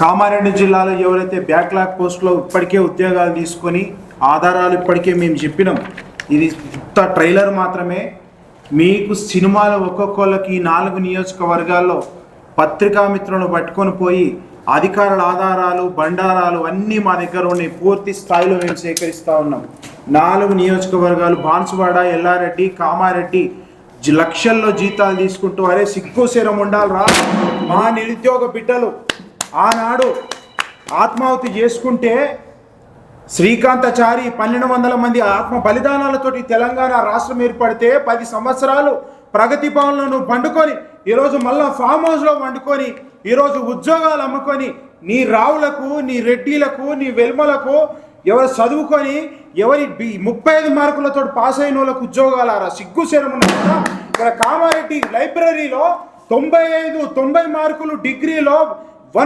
కామారెడ్డి జిల్లాలో ఎవరైతే బ్యాక్లాగ్ పోస్టులో ఇప్పటికే ఉద్యోగాలు తీసుకొని ఆధారాలు ఇప్పటికే మేము చెప్పినాం. ఇది ఇంత ట్రైలర్ మాత్రమే. మీకు సినిమాలు ఒక్కొక్కళ్ళకి ఈ నాలుగు నియోజకవర్గాల్లో పత్రికా మిత్రులను పట్టుకొని పోయి అధికారుల ఆధారాలు బండారాలు అన్నీ మా దగ్గర ఉన్నాయి. పూర్తి స్థాయిలో మేము సేకరిస్తూ ఉన్నాం. నాలుగు నియోజకవర్గాలు బాన్సువాడ ఎల్లారెడ్డి కామారెడ్డి లక్షల్లో జీతాలు తీసుకుంటూ అరే సిగ్గు శరం ఉండాలిరా. మా నిరుద్యోగ బిడ్డలు ఆనాడు ఆత్మాహుతి చేసుకుంటే శ్రీకాంతచారి పన్నెండు వందల మంది ఆత్మ బలిదానాలతోటి తెలంగాణ రాష్ట్రం ఏర్పడితే పది సంవత్సరాలు ప్రగతి భవన్లో నువ్వు పండుకొని ఈరోజు మళ్ళా ఫామ్ హౌస్లో వండుకొని ఈరోజు ఉద్యోగాలు అమ్ముకొని నీ రావులకు నీ రెడ్డిలకు నీ వెల్మలకు ఎవరు చదువుకొని ఎవరి ముప్పై ఐదు మార్కులతో పాస్ అయిన వాళ్ళకు ఉద్యోగాలారా? సిగ్గు శరం ఇక్కడ కామారెడ్డి లైబ్రరీలో తొంభై ఐదు తొంభై మార్కులు డిగ్రీలో